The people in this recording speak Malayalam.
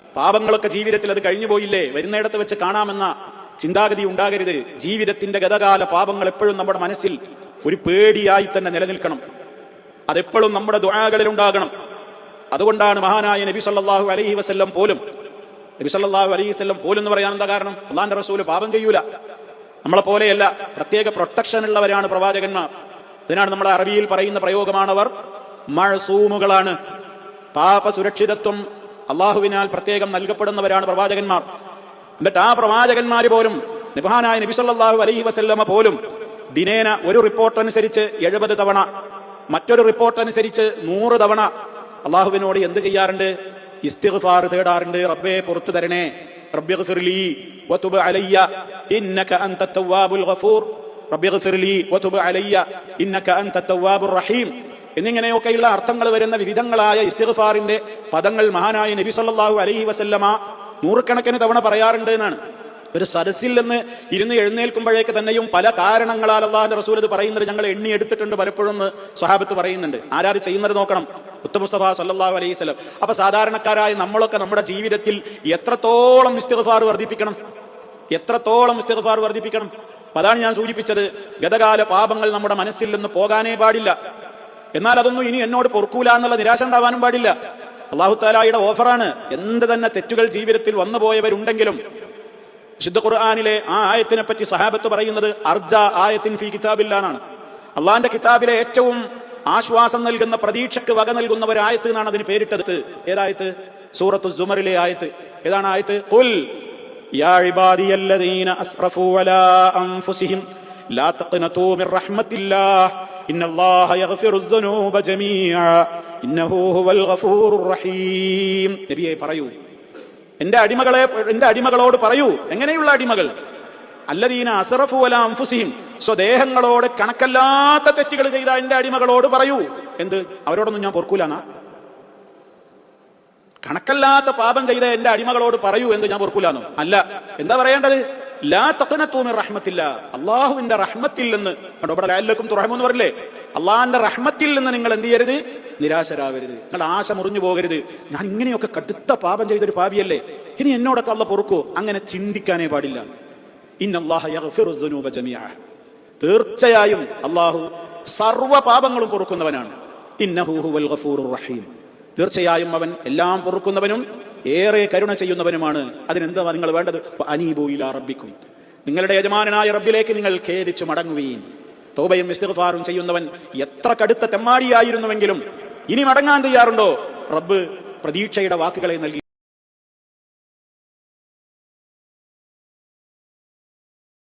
പാപങ്ങളൊക്കെ ജീവിതത്തിൽ അത് കഴിഞ്ഞു പോയില്ലേ? വരുന്നിടത്ത് വെച്ച് കാണാമെന്ന ചിന്താഗതി ഉണ്ടാകരുത്. ജീവിതത്തിന്റെ ഗതകാല പാപങ്ങൾ എപ്പോഴും നമ്മുടെ മനസ്സിൽ ഒരു പേടിയായി തന്നെ നിലനിൽക്കണം. അതെപ്പോഴും നമ്മുടെ ദുആകളിൽ ഉണ്ടാകണം. അതുകൊണ്ടാണ് മഹാനായ നബി സല്ലാഹു അലൈഹി വസ്ല്ലം പോലും നബി സല്ലാഹു അലൈഹി വസല്ലം പോലും എന്ന് പറയാൻ എന്താ കാരണം? അള്ളാന്റെ റസൂൽ പാപം ചെയ്യൂല. നമ്മളെ പോലെയല്ല പ്രത്യേക പ്രൊട്ടക്ഷൻ ഉള്ളവരാണ് പ്രവാചകന്മാർ. ഇതിനാണ് നമ്മൾ അറബിയിൽ പറയുന്ന പ്രയോഗമാണവർ മഴസൂമുകളാണ് പാപ സുരക്ഷിതത്വം അള്ളാഹുവിനാൽ പ്രത്യേകം നൽകപ്പെടുന്നവരാണ് പ്രവാചകന്മാർ. എന്നിട്ട് ആ പ്രവാചകന്മാര് പോലും നിബാനായ നബി സല്ലല്ലാഹു അലൈഹി വസല്ലമ പോലും ദിനേന ഒരു റിപ്പോർട്ട് അനുസരിച്ച് എഴുപത് തവണ മറ്റൊരു റിപ്പോർട്ട് അനുസരിച്ച് നൂറ് തവണ അള്ളാഹുവിനോട് എന്ത് ചെയ്യാറുണ്ട്? ഇസ്തിഗ്ഫാർ തേടാറുണ്ട്. റബ്ബേ പുറത്തു തരണേ. റബ്ബി ഗ്ഫിർലി വതുബ് അലയ്യ. ഇന്നക അൻത റഹീം. എന്നിങ്ങനെയൊക്കെയുള്ള അർത്ഥങ്ങൾ വരുന്ന വിവിധങ്ങളായ ഇസ്തിഗ്ഫാറിന്റെ പദങ്ങൾ മഹാനായ നബി സല്ലാഹു അലൈഹി വസല്ലമ നൂറുകണക്കിന് തവണ പറയാറുണ്ട് എന്നാണ്. ഒരു സദസ്സിൽ നിന്ന് ഇരുന്ന് എഴുന്നേൽക്കുമ്പോഴേക്ക് തന്നെയും പല കാരണങ്ങളാൽ അള്ളാഹിന്റെ റസൂൽ ഇത് പറയുന്നത് ഞങ്ങൾ എണ്ണി എടുത്തിട്ടുണ്ട് പലപ്പോഴും സ്വഹാബത്ത് പറയുന്നുണ്ട്. ആരാര് ചെയ്യുന്നത് നോക്കണം. മുസ്തഫ സല്ലല്ലാഹു അലൈഹി സ്വലം അപ്പൊ സാധാരണക്കാരായ നമ്മളൊക്കെ നമ്മുടെ ജീവിതത്തിൽ എത്രത്തോളം ഇസ്തിഗ്ഫാർ വർദ്ധിപ്പിക്കണം? എത്രത്തോളം ഇസ്തിഗ്ഫാർ വർദ്ധിപ്പിക്കണം? അതാണ് ഞാൻ സൂചിപ്പിച്ചത്. ഗതകാല പാപങ്ങൾ നമ്മുടെ മനസ്സിൽ നിന്ന് പോകാനേ പാടില്ല. എന്നാൽ അതൊന്നും ഇനി എന്നോട് പൊറുക്കൂല എന്നുള്ള നിരാശ ഉണ്ടാവാനും പാടില്ല. അള്ളാഹു താലായുടെ ഓഫറാണ്. എന്ത് തന്നെ തെറ്റുകൾ ജീവിതത്തിൽ വന്നു പോയവരുണ്ടെങ്കിലും വിശുദ്ധ ഖുർആാനിലെ ആ ആയത്തിനെ പറ്റി സഹാബത്ത് പറയുന്നത് അർജ ആയത്തിൻ ഫി കിതാബില്ലാന്നാണ്. അള്ളാന്റെ കിതാബിലെ ഏറ്റവും ആശ്വാസം നൽകുന്ന പ്രതീക്ഷക്ക് വക നൽകുന്ന ഒരു ആയത്ത് എന്നാണ് അതിന് പേരിട്ടത്. ഏതായത്ത് സൂറത്തു സുമറിലെ ആയത്ത്. ഏതാണ് ആയത്ത്? ഖുൽ യാ ഇബാദിയല്ലദീന അസ്റഫു അലാ അൻഫുസിഹിം ലാ തഖ്നതൂ മിർ റഹ്മത്തില്ലാഹ് ഇന്നല്ലാഹ يغفر ദുനൂബ ജമീഅ. ഇന്നഹു ഹുവൽ ഗഫൂറുർ റഹീം. നബിയെ പറയൂ. എന്റെ അടിമകളെ എന്റെ അടിമകളോട് പറയൂ. എങ്ങനെയുള്ള അടിമകൾ? അല്ലദീന അസറഫു വല അംഫുസിഹിം സ്വദേഹങ്ങളോട് കണക്കല്ലാത്ത തെറ്റുകൾ ചെയ്ത എന്റെ അടിമകളോട് പറയൂ. എന്ത്? അവരോടൊന്നും ഞാൻ പൊറുക്കൂലെന്നാ? കണക്കല്ലാത്ത പാപം ചെയ്ത എന്റെ അടിമകളോട് പറയൂ എന്ന് ഞാൻ പൊറുക്കൂലാന്നോ? അല്ല. എന്താ പറയേണ്ടത്? ലാ അള്ളാഹുവിന്റെ റഹ്മത്തിൽ നിന്ന് കണ്ടോ? ഇവിടെ പറയില്ലേ അള്ളാഹിന്റെ റഹ്മത്തിൽ നിന്ന് നിങ്ങൾ എന്ത് ചെയ്യരുത്? നിരാശരാകരുത് നിങ്ങൾ ആശ മുറിഞ്ഞു പോകരുത്. ഞാൻ ഇങ്ങനെയൊക്കെ കടുത്ത പാപം ചെയ്തൊരു പാപിയല്ലേ? ഇനി എന്നോടൊക്കെ അള്ള പൊറുക്കോ? അങ്ങനെ ചിന്തിക്കാനേ പാടില്ല. തീർച്ചയായും അള്ളാഹു സർവ പാപങ്ങളും പൊറുക്കുന്നവനാണ്. റഹീം. തീർച്ചയായും അവൻ എല്ലാം പൊറുക്കുന്നവനും ഏറെ കരുണ ചെയ്യുന്നവനുമാണ്. അതിനെന്താ നിങ്ങൾ വേണ്ടത്? അനീബു ഇലാ റബ്ബിക്കും. നിങ്ങളുടെ യജമാനായ റബ്ബിലേക്ക് നിങ്ങൾ ഖേദിച്ചു മടങ്ങുകയും തോബയും ഇസ്തിഗ്ഫാറും ചെയ്യുന്നവൻ എത്ര കടുത്ത തെമ്മാടിയായിരുന്നുവെങ്കിലും ഇനി മടങ്ങാൻ തയ്യാറുണ്ടോ? റബ്ബ് പ്രതീക്ഷയുടെ വാക്കുകളെ നൽകി